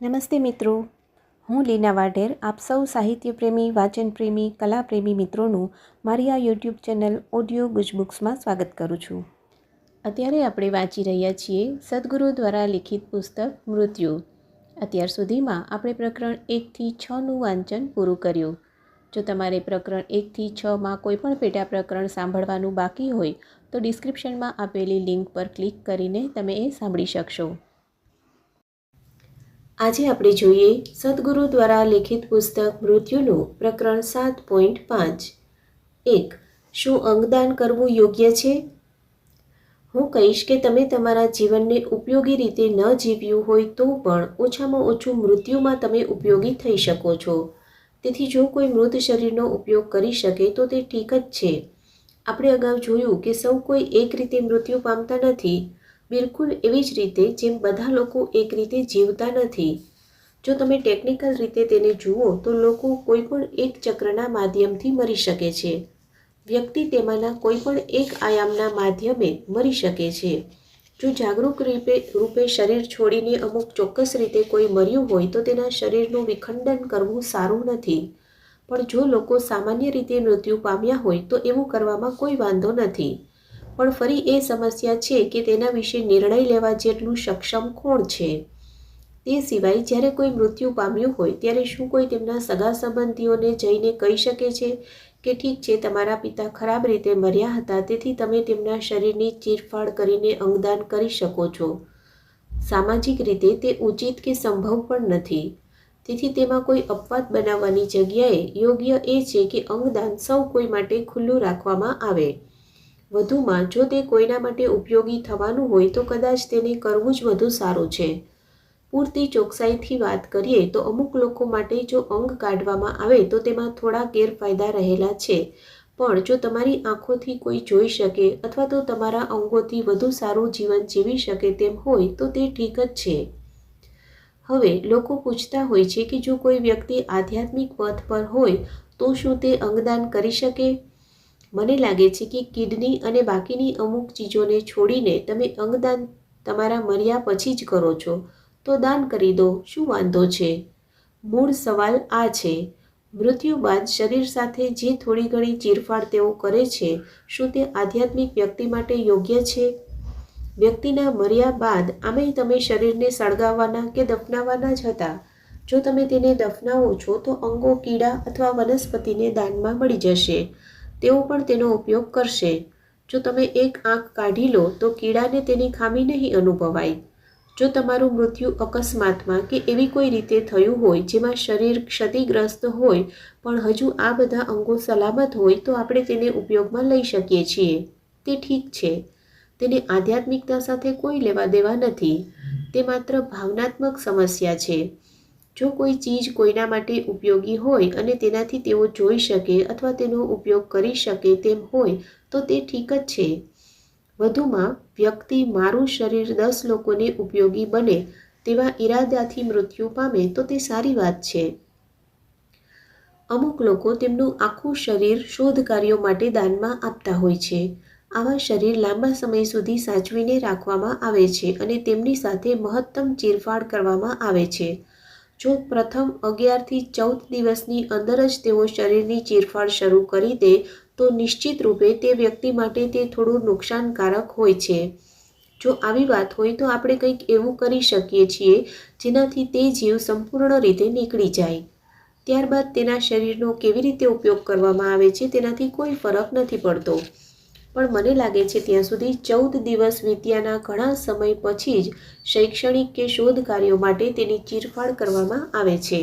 નમસ્તે મિત્રો. હું લીના વાઢેર, આપ સૌ સાહિત્ય પ્રેમી વાચન પ્રેમી કલા પ્રેમી મિત્રોનું મારી આ યુટ્યુબ ચેનલ ઓડિયો ગુજબુક્સમાં સ્વાગત કરું છું. અત્યારે આપણે વાંચી રહ્યા છીએ સદગુરુ દ્વારા લિખિત પુસ્તક મૃત્યુ. અત્યાર સુધીમાં આપણે પ્રકરણ એકથી છનું વાંચન પૂરું કર્યું. જો તમારે પ્રકરણ એકથી છમાં કોઈપણ પેટા પ્રકરણ સાંભળવાનું બાકી હોય, તો ડિસ્ક્રિપ્શનમાં આપેલી લિંક પર ક્લિક કરીને તમે એ સાંભળી શકશો. આજે આપણે જોઈએ સદગુરુ દ્વારા લિખિત પુસ્તક મૃત્યુનું પ્રકરણ સાત પોઈન્ટ પાંચ. એક, શું અંગદાન કરવું યોગ્ય છે? હું કહીશ કે તમે તમારા જીવનને ઉપયોગી રીતે ન જીવ્યું હોય તો પણ ઓછામાં ઓછું મૃત્યુમાં તમે ઉપયોગી થઈ શકો છો. તેથી જો કોઈ મૃત શરીરનો ઉપયોગ કરી શકે તો તે ઠીક જ છે. આપણે અગાઉ જોયું કે સૌ કોઈ એક રીતે મૃત્યુ પામતા નથી બિલકુલ એવી જ રીતે જેમ બધા લોકો એક રીતે જીવતા નથી. જો તમે ટેકનિકલ રીતે તેને જુઓ, તો લોકો કોઈ પણ એક ચક્રના માધ્યમથી મરી શકે છે. વ્યક્તિ તેમાંના કોઈ પણ એક આયામના માધ્યમે મરી શકે છે. જો જાગૃત રૂપે રૂપે શરીર છોડીને અમુક ચોક્કસ રીતે કોઈ મર્યું હોય, તો તેના શરીરનું વિખંડન કરવું સારું નથી. પણ જો લોકો સામાન્ય રીતે મૃત્યુ પામ્યા હોય, તો એવું કરવામાં કોઈ વાંધો નથી. પણ ફરી એ સમસ્યા છે કે તેના વિશે નિર્ણય લેવા જેટલું સક્ષમ કોણ છે? તે સિવાય જ્યારે કોઈ મૃત્યુ પામ્યું હોય, ત્યારે શું કોઈ તેમના સગા સંબંધીઓને જઈને કહી શકે છે કે ઠીક છે, તમારા પિતા ખરાબ રીતે મર્યા હતા, તેથી તમે તેમના શરીરની ચીરફાડ કરીને અંગદાન કરી શકો છો? સામાજિક રીતે તે ઉચિત કે સંભવ પણ નથી. તેથી તેમાં કોઈ અપવાદ બનાવવાની જગ્યાએ યોગ્ય એ છે કે અંગદાન સૌ કોઈ માટે ખુલ્લું રાખવામાં આવે. વધુમાં જો તે કોઈના માટે ઉપયોગી થવાનું હોય તો કદાચ તેને કરવું જ વધુ સારું છે. પૂરતી ચોકસાઈથી વાત કરીએ તો અમુક લોકો માટે જો અંગ કાઢવામાં આવે તો તેમાં થોડા ગેરફાયદા રહેલા છે. પણ જો તમારી આંખોથી કોઈ જોઈ શકે અથવા તો તમારા અંગોથી વધુ સારું જીવન જીવી શકે તેમ હોય તો તે ઠીક જ છે. હવે લોકો પૂછતા હોય છે કે જો કોઈ વ્યક્તિ આધ્યાત્મિક પથ પર હોય તો શું તે અંગદાન કરી શકે? મને લાગે છે કે કિડની અને બાકીની અમુક ચીજોને છોડીને તમે અંગદાન તમારા મર્યા પછી જ કરો છો. તો દાન કરી દો, શું વાંધો છે? મૂળ સવાલ આ છે. મૃત્યુ બાદ શરીર સાથે જે થોડી ઘણી ચીરફાડ તેઓ કરે છે, શું તે આધ્યાત્મિક વ્યક્તિ માટે યોગ્ય છે? વ્યક્તિના મર્યા બાદ આમેય તમે શરીરને સળગાવવાના કે દફનાવવાના જ હતા? જો તમે તેને દફનાવો છો તો અંગો, કીડા અથવા વનસ્પતિને દાનમાં મળી જશે. તેઓ પણ તેનો ઉપયોગ કરશે. જો તમે એક આંખ કાઢી લો, તો કીડાને તેની ખામી નહીં અનુભવાય. જો તમારું મૃત્યુ અકસ્માતમાં કે એવી કોઈ રીતે થયું હોય જેમાં શરીર ક્ષતિગ્રસ્ત હોય, પણ હજુ આ બધા અંગો સલામત હોય, તો આપણે તેને ઉપયોગમાં લઈ શકીએ છીએ. તે ઠીક છે. તેને આધ્યાત્મિકતા સાથે કોઈ લેવા દેવા નથી. તે માત્ર ભાવનાત્મક સમસ્યા છે. જો કોઈ ચીજ કોઈના માટે ઉપયોગી હોય અને તેનાથી તેઓ જોઈ શકે અથવા તેનો ઉપયોગ કરી શકે તેમ હોય, તો તે ઠીક જ છે. વધુમાં, વ્યક્તિ મારું શરીર દસ લોકોને ઉપયોગી બને તેવા ઈરાદાથી મૃત્યુ પામે, તો તે સારી વાત છે. અમુક લોકો તેમનું આખું શરીર શોધ કાર્યો માટે દાનમાં આપતા હોય છે. આવા શરીર લાંબા સમય સુધી સાચવીને રાખવામાં આવે છે અને તેમની સાથે મહત્તમ ચીરફાડ કરવામાં આવે છે. જો પ્રથમ અગિયારથી ચૌદ દિવસની અંદર જ તેઓ શરીરની ચીરફાડ શરૂ કરી દે, તો નિશ્ચિત રૂપે તે વ્યક્તિ માટે તે થોડું નુકસાનકારક હોય છે. જો આવી વાત હોય તો આપણે કંઈક એવું કરી શકીએ છીએ જેનાથી તે જીવ સંપૂર્ણ રીતે નીકળી જાય. ત્યારબાદ તેના શરીરનો કેવી રીતે ઉપયોગ કરવામાં આવે છે તેનાથી કોઈ ફરક નથી પડતો. પણ મને લાગે છે ત્યાં સુધી ચૌદ દિવસ વીત્યાના ઘણા સમય પછી જ શૈક્ષણિક કે શોધ કાર્યો માટે તેની ચીરફાડ કરવામાં આવે છે.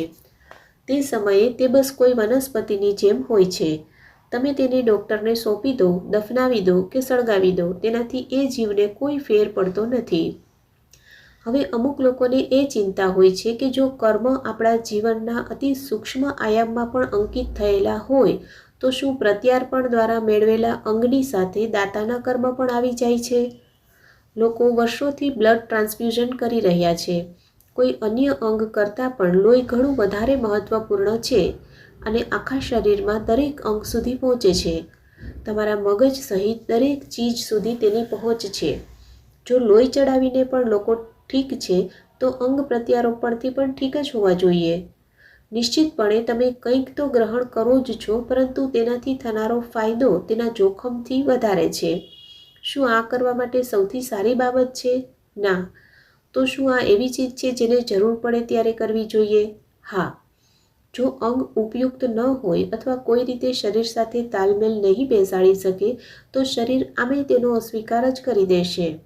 તે સમયે તે બસ કોઈ વનસ્પતિની જેમ હોય છે. તમે તેને ડૉક્ટરને સોંપી દો, દફનાવી દો કે સળગાવી દો, તેનાથી એ જીવને કોઈ ફેર પડતો નથી. હવે અમુક લોકોને એ ચિંતા હોય છે કે જો કર્મ આપણા જીવનના અતિ સૂક્ષ્મ આયામમાં પણ અંકિત થયેલા હોય તો શું પ્રત્યાર્પણ દ્વારા મેળવેલા અંગની સાથે દાતાના કર્મ પણ આવી જાય છે? લોકો વર્ષોથી બ્લડ ટ્રાન્સફ્યુઝન કરી રહ્યા છે. કોઈ અન્ય અંગ કરતાં પણ લોહી ઘણું વધારે મહત્ત્વપૂર્ણ છે અને આખા શરીરમાં દરેક અંગ સુધી પહોંચે છે. તમારા મગજ સહિત દરેક ચીજ સુધી તેની પહોંચ છે. જો લોહી ચડાવીને પણ લોકો ઠીક છે, તો અંગ પ્રત્યારોપણથી પણ ઠીક જ હોવા જોઈએ. નિશ્ચિતપણે તમે કંઈક તો ગ્રહણ કરો જ છો, પરંતુ તેનાથી થનારો ફાયદો તેના જોખમથી વધારે છે. શું આ કરવા માટે સૌથી સારી બાબત છે? ના. તો શું આ એવી ચીજ છે જેને જરૂર પડે ત્યારે કરવી જોઈએ? હા. જો અંગ ઉપયુક્ત ન હોય અથવા કોઈ રીતે શરીર સાથે તાલમેલ નહીં બેસાડી શકે, તો શરીર આમે તેનો અસ્વીકાર જ કરી દેશે.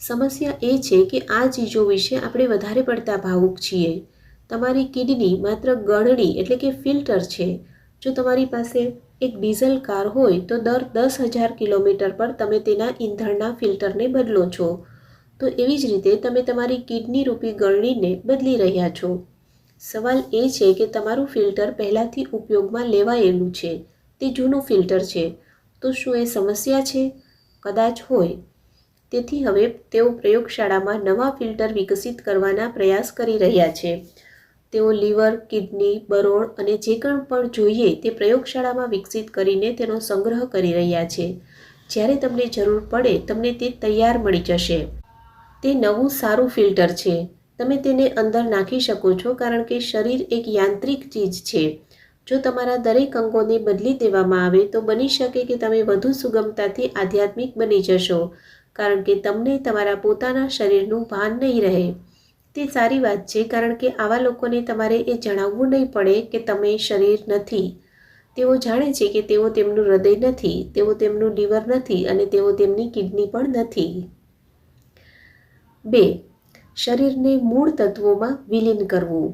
સમસ્યા એ છે કે આ ચીજો વિશે આપણે વધારે પડતા ભાવુક છીએ. તમારી કિડની માત્ર ગળણી એટલે કે ફિલ્ટર છે. જો તમારી પાસે એક ડીઝલ કાર હોય, તો દર દસ હજાર કિલોમીટર પર તમે તેના ઈંધણના ફિલ્ટરને બદલો છો. તો એવી જ રીતે તમે તમારી કિડની રૂપી ગળણીને બદલી રહ્યા છો. સવાલ એ છે કે તમારું ફિલ્ટર પહેલાંથી ઉપયોગમાં લેવાયેલું છે. તે જૂનું ફિલ્ટર છે. તો શું એ સમસ્યા છે? કદાચ હોય. તેથી હવે તેઓ પ્રયોગશાળામાં નવા ફિલ્ટર વિકસિત કરવાના પ્રયાસ કરી રહ્યા છે. તેઓ લીવર, કિડની, બરોળ અને જે કંઈ પણ જોઈએ તે પ્રયોગશાળામાં વિકસિત કરીને તેનો સંગ્રહ કરી રહ્યા છે. જ્યારે તમને જરૂર પડે તમને તે તૈયાર મળી જશે. તે નવું સારું ફિલ્ટર છે. તમે તેને અંદર નાખી શકો છો કારણ કે શરીર એક યાંત્રિક ચીજ છે. જો તમારા દરેક અંગોને બદલી દેવામાં આવે તો બની શકે કે તમે વધુ સુગમતાથી આધ્યાત્મિક બની જશો, કારણ કે તમને તમારા પોતાના શરીરનું ભાન નહીં રહે. તે સારી વાત છે, કારણ કે આવા લોકોને તમારે એ જણાવવું નહીં પડે કે તમે શરીર નથી. તેઓ જાણે છે કે તેઓ તેમનું હૃદય નથી, તેઓ તેમનું લીવર નથી અને તેઓ તેમની કિડની પણ નથી. બે, શરીરને મૂળ તત્વોમાં વિલીન કરવું.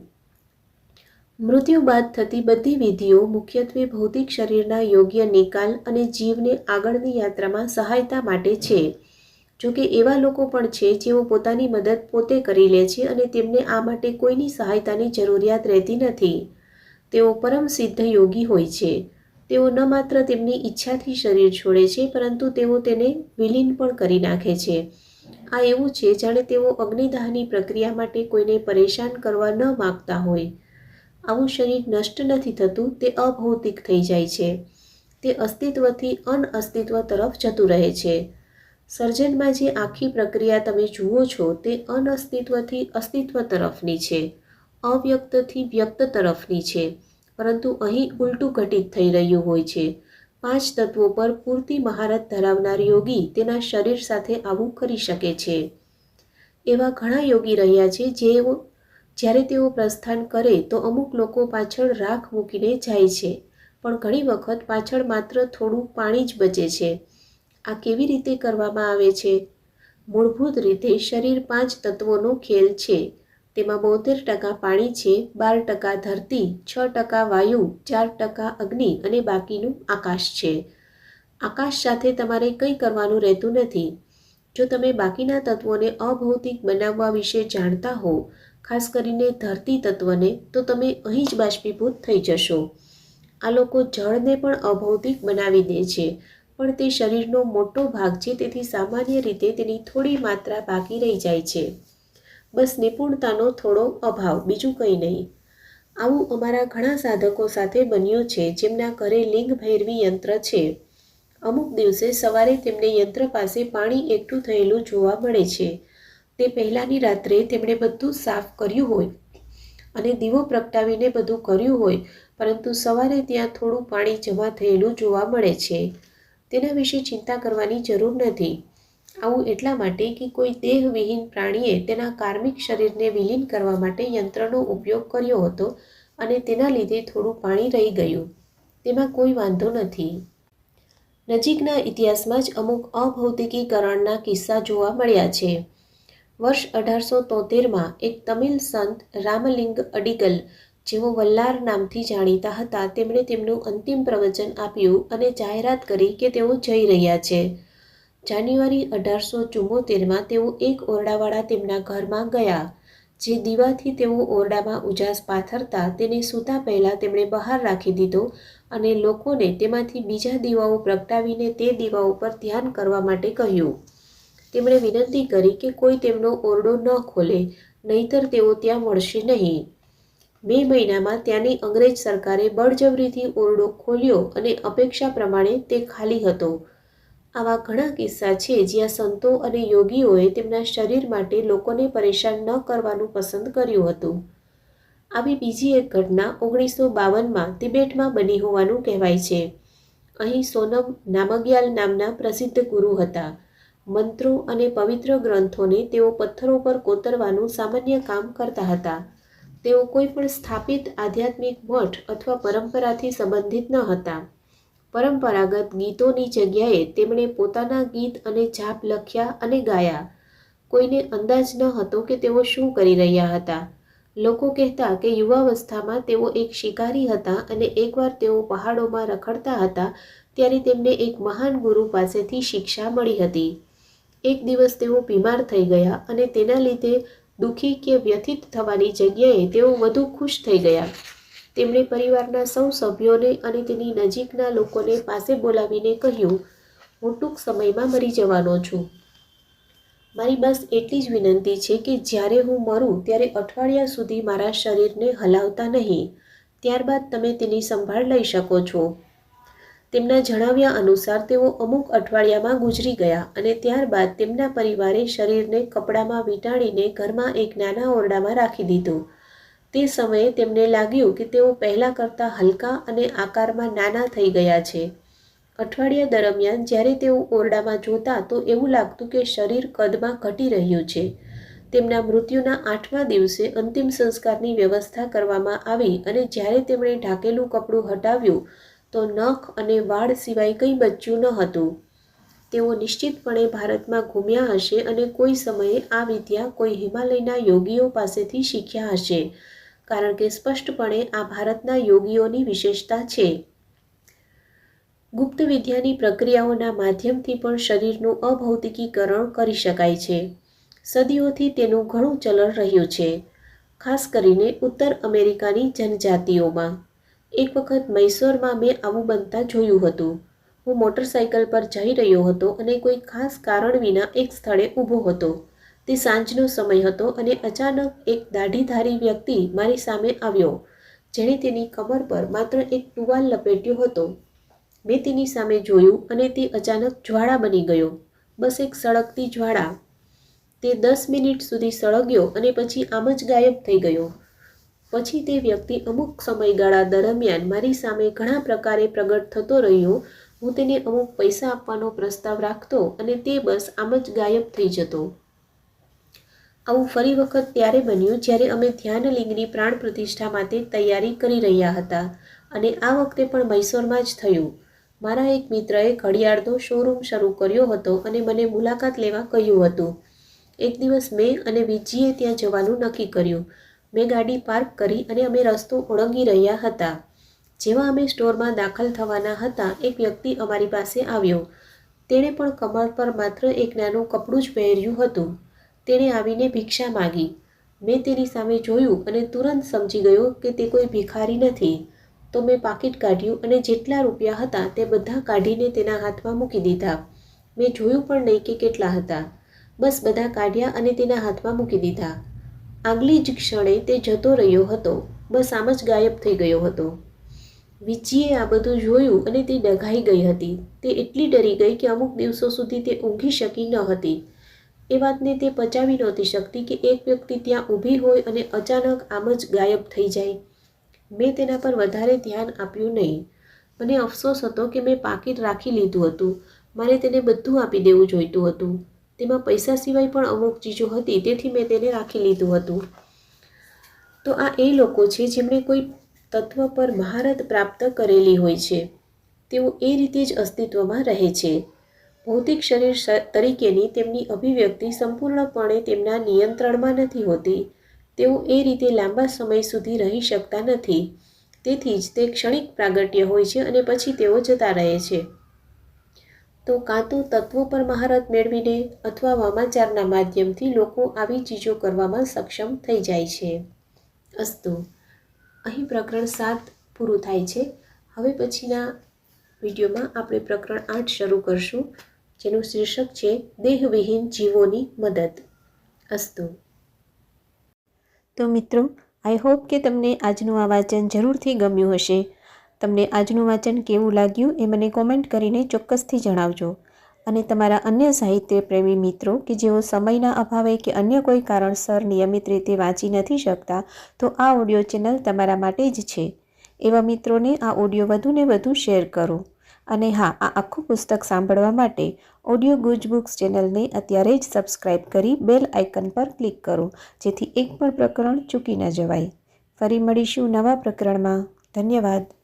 મૃત્યુ બાદ થતી બધી વિધિઓ મુખ્યત્વે ભૌતિક શરીરના યોગ્ય નિકાલ અને જીવને આગળની યાત્રામાં સહાયતા માટે છે. જોકે એવા લોકો પણ છે જેઓ પોતાની મદદ પોતે કરી લે છે અને તેમને આ માટે કોઈની સહાયતાની જરૂરિયાત રહેતી નથી. તેઓ પરમ સિદ્ધ યોગી હોય છે. તેઓ ન માત્ર તેમની ઈચ્છાથી શરીર છોડે છે, પરંતુ તેઓ તેને વિલીન પણ કરી નાખે છે. આ એવું છે જાણે તેઓ અગ્નિદાહની પ્રક્રિયા માટે કોઈને પરેશાન કરવા ન માગતા હોય. આવું શરીર નષ્ટ નથી થતું, તે અભૌતિક થઈ જાય છે. તે અસ્તિત્વથી અનઅસ્તિત્વ તરફ જતું રહે છે. સર્જનમાં જે આખી પ્રક્રિયા તમે જુઓ છો તે અનઅસ્તિત્વથી અસ્તિત્વ તરફની છે. અવ્યક્તથી વ્યક્ત તરફની છે. પરંતુ અહીં ઉલટું ઘટિત થઈ રહ્યું હોય છે. પાંચ તત્વો પર પૂરતી મહારત ધરાવનાર યોગી તેના શરીર સાથે આવું કરી શકે છે. એવા ઘણા યોગી રહ્યા છે જેઓ, જ્યારે તેઓ પ્રસ્થાન કરે તો અમુક લોકો પાછળ રાખ મૂકીને જાય છે. પણ ઘણી વખત પાછળ માત્ર થોડું પાણી જ બચે છે. આ કેવી રીતે કરવામાં આવે છે? મૂળભૂત રીતે શરીર પાંચ તત્વોનો ખેલ છે. તેમાં બોતેર ટકા પાણી છે, બાર ટકા ધરતી, છ ટકા વાયુ, ચાર ટકા અગ્નિ અને બાકીનું આકાશ છે. આકાશ સાથે તમારે કંઈ કરવાનું રહેતું નથી. જો તમે બાકીના તત્વોને અભૌતિક બનાવવા વિશે જાણતા હો, ખાસ કરીને ધરતી તત્વને, તો તમે અહીં જ બાષ્પીભૂત થઈ જશો. આ લોકો જળને પણ અભૌતિક બનાવી દે છે. પણ તે શરીરનો મોટો ભાગ છે, તેથી સામાન્ય રીતે તેની થોડી માત્રા બાકી રહી જાય છે. બસ નિપુણતાનો થોડો અભાવ, બીજું કંઈ નહીં. આવું અમારા ઘણા સાધકો સાથે બન્યું છે, જેમના ઘરે લિંગ ભૈરવી યંત્ર છે. અમુક દિવસે સવારે તેમને યંત્ર પાસે પાણી એકઠું થયેલું જોવા મળે છે. તે પહેલાંની રાત્રે તેમણે બધું સાફ કર્યું હોય અને દીવો પ્રગટાવીને બધું કર્યું હોય, પરંતુ સવારે ત્યાં થોડું પાણી જમા થયેલું જોવા મળે છે. તેના વિશે ચિંતા કરવાની જરૂર નથી. આવું એટલા માટે કે કોઈ દેહવિહીન પ્રાણીએ તેના કાર્મિક શરીરને વિલીન કરવા માટે યંત્રનો ઉપયોગ કર્યો હતો અને તેના લીધે થોડું પાણી રહી ગયું. તેમાં કોઈ વાંધો નથી. નજીકના ઇતિહાસમાં જ અમુક અભૌતિકીકરણના કિસ્સા જોવા મળ્યા છે. વર્ષ અઢારસો તોતેરમાં એક તમિલ સંત રામલિંગ અડિગલ જેઓ વલ્લાર નામથી જાણીતા હતા, તેમણે તેમનું અંતિમ પ્રવચન આપ્યું અને જાહેરાત કરી કે તેઓ જઈ રહ્યા છે. જાન્યુઆરી અઢારસો ચુમ્મોતેરમાં તેઓ એક ઓરડાવાળા તેમના ઘરમાં ગયા. જે દીવાથી તેઓ ઓરડામાં ઉજાસ પાથરતા તેને સૂતા પહેલાં તેમણે બહાર રાખી દીધો અને લોકોને તેમાંથી બીજા દીવાઓ પ્રગટાવીને તે દીવાઓ પર ધ્યાન કરવા માટે કહ્યું. તેમણે વિનંતી કરી કે કોઈ તેમનો ઓરડો ન ખોલે, નહીતર તેઓ ત્યાં મળશે નહીં. મે મહિનામાં ત્યાંની અંગ્રેજ સરકારે બળજબરીથી ઓરડો ખોલ્યો અને અપેક્ષા પ્રમાણે તે ખાલી હતો. આવા ઘણા કિસ્સા છે જ્યાં સંતો અને યોગીઓએ તેમના શરીર માટે લોકોને પરેશાન ન કરવાનું પસંદ કર્યું હતું. આવી બીજી એક ઘટના ઓગણીસો બાવનમાં તિબેટમાં બની હોવાનું કહેવાય છે. અહીં સોનમ નામગ્યાલ નામના પ્રસિદ્ધ ગુરુ હતા. મંત્રો અને પવિત્ર ગ્રંથોને તેઓ પથ્થરો પર કોતરવાનું સામાન્ય કામ કરતા હતા. તેઓ કોઈ પણ સ્થાપિત આધ્યાત્મિક મઠ અથવા પરંપરાથી સંબંધિત ન હતા. પરંપરાગત ગીતોની જગ્યાએ તેમણે પોતાના ગીત અને જાપ લખ્યા અને ગાયા. કોઈને અંદાજ ન હતો કે તેઓ શું કરી રહ્યા હતા. લોકો કહેતા કે યુવાવસ્થામાં તેઓ એક શિકારી હતા અને એકવાર તેઓ પહાડોમાં રખડતા હતા ત્યારે તેમને એક મહાન ગુરુ પાસેથી શિક્ષા મળી હતી. એક દિવસ તેઓ બીમાર થઈ ગયા અને તેના લીધે દુઃખી કે વ્યથિત થવાની જગ્યાએ તેઓ વધુ ખુશ થઈ ગયા. તેમણે પરિવારના સૌ સભ્યોને અને તેની નજીકના લોકોને પાસે બોલાવીને કહ્યું, હું ટૂંક સમયમાં મરી જવાનો છું. મારી બસ એટલી જ વિનંતી છે કે જ્યારે હું મરું ત્યારે અઠવાડિયા સુધી મારા શરીરને હલાવતા નહીં. ત્યારબાદ તમે તેની સંભાળ લઈ શકો છો. તેમના જણાવ્યા અનુસાર તેઓ અમુક અઠવાડિયામાં ગુજરી ગયા અને ત્યારબાદ તેમના પરિવારે શરીરને કપડામાં વીંટાળીને ઘરમાં એક નાના ઓરડામાં રાખી દીધું. તે સમયે તેમને લાગ્યું કે તેઓ પહેલાં કરતાં હલકા અને આકારમાં નાના થઈ ગયા છે. અઠવાડિયા દરમિયાન જ્યારે તેઓ ઓરડામાં જોતા તો એવું લાગતું કે શરીર કદમાં ઘટી રહ્યું છે. તેમના મૃત્યુના આઠમા દિવસે અંતિમ સંસ્કારની વ્યવસ્થા કરવામાં આવી અને જ્યારે તેમણે ઢાકેલું કપડું હટાવ્યું તો નખ અને વાળ સિવાય કંઈ બચ્યું ન હતું. તેઓ નિશ્ચિતપણે ભારતમાં ઘૂમ્યા હશે અને કોઈ સમયે આ વિદ્યા કોઈ હિમાલયના યોગીઓ પાસેથી શીખ્યા હશે, કારણ કે સ્પષ્ટપણે આ ભારતના યોગીઓની વિશેષતા છે. ગુપ્ત વિદ્યાની પ્રક્રિયાઓના માધ્યમથી પણ શરીરનું અભૌતિકીકરણ કરી શકાય છે. સદીઓથી તેનું ઘણું ચલણ રહ્યું છે, ખાસ કરીને ઉત્તર અમેરિકાની જનજાતિઓમાં. એક વખત મૈસૂરમાં મેં આવું બનતા જોયું હતું. હું મોટરસાયકલ પર જઈ રહ્યો હતો અને કોઈ ખાસ કારણ વિના એક સ્થળે ઊભો હતો. તે સાંજનો સમય હતો અને અચાનક એક દાઢીધારી વ્યક્તિ મારી સામે આવ્યો, જેણે તેની કમર પર માત્ર એક ટુવાલ લપેટ્યો હતો. મેં તેની સામે જોયું અને તે અચાનક જ્વાળા બની ગયો. બસ એક સળગતી જ્વાળા. તે દસ મિનિટ સુધી સળગ્યો અને પછી આમ જ ગાયબ થઈ ગયો. પછી તે વ્યક્તિ અમુક સમયગાળા દરમિયાન મારી સામે ઘણા પ્રકારે પ્રગટ થતો રહ્યો. હું તેને અમુક પૈસા આપવાનો પ્રસ્તાવ રાખતો અને તે બસ આમ જ ગાયબ થઈ જતો. આવું ફરી વખત ત્યારે બન્યું જ્યારે અમે ધ્યાનલિંગની પ્રાણ પ્રતિષ્ઠા માટે તૈયારી કરી રહ્યા હતા અને આ વખતે પણ મૈસૂરમાં જ થયું. મારા એક મિત્રએ ઘડિયાળનો શોરૂમ શરૂ કર્યો હતો અને મને મુલાકાત લેવા કહ્યું હતું. એક દિવસ મેં અને વિજીએ ત્યાં જવાનું નક્કી કર્યું. મેં ગાડી પાર્ક કરી અને અમે રસ્તો ઓળંગી રહ્યા હતા. જેવા અમે સ્ટોરમાં દાખલ થવાના હતા, એક વ્યક્તિ અમારી પાસે આવ્યો. તેણે પણ કમર પર માત્ર એક નાનું કપડું જ પહેર્યું હતું. તેણે આવીને ભિક્ષા માગી. મેં તેની સામે જોયું અને તુરંત સમજી ગયો કે તે કોઈ ભિખારી નથી. તો મેં પાકીટ કાઢ્યું અને જેટલા રૂપિયા હતા તે બધા કાઢીને તેના હાથમાં મૂકી દીધા. મેં જોયું પણ નહીં કે કેટલા હતા. બસ બધા કાઢ્યા અને તેના હાથમાં મૂકી દીધા. આગલી જ ક્ષણે તે જતો રહ્યો હતો. બસ આમ જ ગાયબ થઈ ગયો હતો. વિચીએ આ બધું જોયું અને તે ડઘાઈ ગઈ હતી. તે એટલી ડરી ગઈ કે અમુક દિવસો સુધી તે ઊંઘી શકી ન હતી. એ વાતને તે પચાવી નહોતી શકતી કે એક વ્યક્તિ ત્યાં ઊભી હોય અને અચાનક આમ જ ગાયબ થઈ જાય. મેં તેના પર વધારે ધ્યાન આપ્યું નહીં. મને અફસોસ હતો કે મેં પાકીટ રાખી લીધું હતું. મારે તેને બધું આપી દેવું જોઈતું હતું. તેમાં પૈસા સિવાય પણ અમુક ચીજો હતી, તેથી મેં તેને રાખી લીધું હતું. તો આ એ લોકો છે જેમણે કોઈ તત્વ પર મહારત પ્રાપ્ત કરેલી હોય છે. તેઓ એ રીતે જ અસ્તિત્વમાં રહે છે. ભૌતિક શરીર તરીકેની તેમની અભિવ્યક્તિ સંપૂર્ણપણે તેમના નિયંત્રણમાં નથી હોતી. તેઓ એ રીતે લાંબા સમય સુધી રહી શકતા નથી. તેથી જ તે ક્ષણિક પ્રાગટ્ય હોય છે અને પછી તેઓ જતા રહે છે. તો કાં તો તત્વો પર મહારત મેળવીને અથવા વામાચારના માધ્યમથી લોકો આવી ચીજો કરવામાં સક્ષમ થઈ જાય છે. અસ્તુ, અહીં પ્રકરણ સાત પૂરું થાય છે. હવે પછીના વિડીયોમાં આપણે પ્રકરણ આઠ શરૂ કરશું, જેનું શીર્ષક છે દેહવિહીન જીવોની મદદ. અસ્તુ. તો મિત્રો, આઈ હોપ કે તમને આજનું આ વાંચન જરૂરથી ગમ્યું હશે. તમને આજનું વાંચન કેવું લાગ્યું એ મને કોમેન્ટ કરીને ચોક્કસથી જણાવજો. અને તમારા અન્ય સાહિત્ય પ્રેમી મિત્રો કે જેઓ સમયના અભાવે કે અન્ય કોઈ કારણસર નિયમિત રીતે વાંચી નથી શકતા, તો આ ઓડિયો ચેનલ તમારા માટે જ છે. એવા મિત્રોને આ ઓડિયો વધુને વધુ શેર કરો. અને હા, આ આખું પુસ્તક સાંભળવા માટે ઓડિયો ગુજ બુક્સ ચેનલને અત્યારે જ સબસ્ક્રાઇબ કરી બેલ આઇકન પર ક્લિક કરો, જેથી એક પણ પ્રકરણ ચૂકી ન જવાય. ફરી મળીશું નવા પ્રકરણમાં. ધન્યવાદ.